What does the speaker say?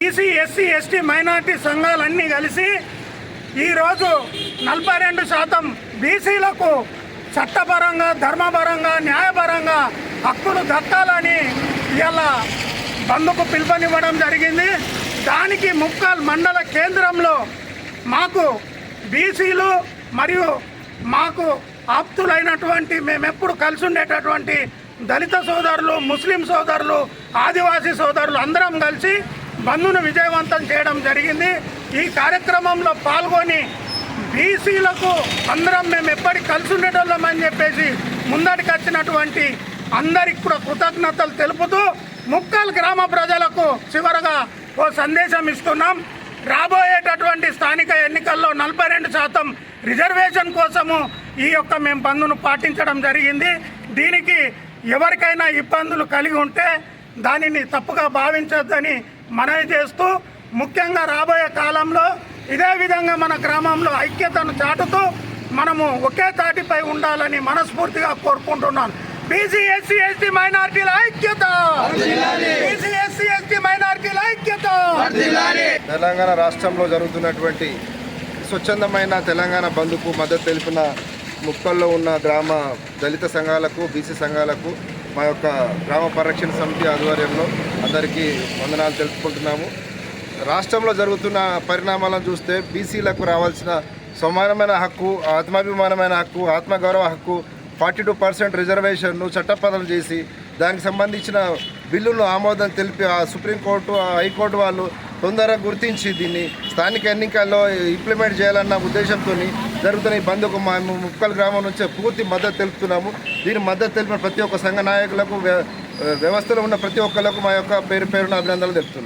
SC BC SC ST minority సంఘాలన్నీ కలిసి ఈరోజు నలభై రెండు శాతం బీసీలకు చట్టపరంగా ధర్మపరంగా న్యాయపరంగా హక్కులు దక్కాలని ఇలా బంధుకు పిలుపునివ్వడం జరిగింది. దానికి ముక్కాల్ మండల కేంద్రంలో మాకు బీసీలు మరియు మాకు ఆప్తులైనటువంటి మేమెప్పుడు కలిసి ఉండేటటువంటి దళిత సోదరులు ముస్లిం సోదరులు ఆదివాసీ సోదరులు అందరం కలిసి బంధును విజయవంతం చేయడం జరిగింది. ఈ కార్యక్రమంలో పాల్గొని బీసీలకు అందరం మేము ఎప్పటికి కలిసి ఉండేటోళ్ళమని చెప్పేసి ముందటికి వచ్చినటువంటి అందరికి కూడా కృతజ్ఞతలు తెలుపుతూ ముక్కల్ గ్రామ ప్రజలకు చివరగా ఓ సందేశం ఇస్తున్నాం. రాబోయేటటువంటి స్థానిక ఎన్నికల్లో నలభై రెండు శాతం రిజర్వేషన్ కోసము ఈ యొక్క మేము బంధును పాటించడం జరిగింది. దీనికి ఎవరికైనా ఇబ్బందులు కలిగి ఉంటే దానిని తప్పుగా భావించొద్దని మనవి చేస్తూ ముఖ్యంగా రాబోయే కాలంలో ఇదే విధంగా మన గ్రామంలో ఐక్యతను చాటుతూ మనము ఒకే తాటిపై ఉండాలని మనస్ఫూర్తిగా కోరుకుంటున్నాను బీసీ ఎస్సీ ఎస్టీ మైనార్టీల ఐక్యత! బీసీ ఎస్సీ ఎస్టీ మైనార్టీల ఐక్యత! తెలంగాణ రాష్ట్రంలో జరుగుతున్నటువంటి స్వచ్ఛందమైన తెలంగాణ బంధుకు మద్దతు తెలిపిన ముక్కల్లో ఉన్న గ్రామ దళిత సంఘాలకు బీసీ సంఘాలకు మా యొక్క గ్రామ పరిరక్షణ సమితి ఆధ్వర్యంలో అందరికీ వందనాలు తెలుపుకుంటున్నాము. రాష్ట్రంలో జరుగుతున్న పరిణామాలను చూస్తే బీసీలకు రావాల్సిన సమానమైన హక్కు ఆత్మాభిమానమైన హక్కు ఆత్మగౌరవ హక్కు ఫార్టీ టూ పర్సెంట్ రిజర్వేషన్ను చట్టపదం చేసి దానికి సంబంధించిన బిల్లును ఆమోదం తెలిపి ఆ సుప్రీంకోర్టు హైకోర్టు వాళ్ళు తొందరగా గుర్తించి దీన్ని స్థానిక ఎన్నికల్లో ఇంప్లిమెంట్ చేయాలన్న ఉద్దేశంతో జరుగుతున్న ఈ బంద్కు మా ముక్కల గ్రామం నుంచి పూర్తి మద్దతు తెలుపుతున్నాము. దీని మద్దతు తెలిపిన ప్రతి ఒక్క సంఘ నాయకులకు వ్య- వ్యవస్థలో ఉన్న ప్రతి ఒక్కరికి మా యొక్క పేరు పేరున అభినందనలు తెలుపుతున్నాం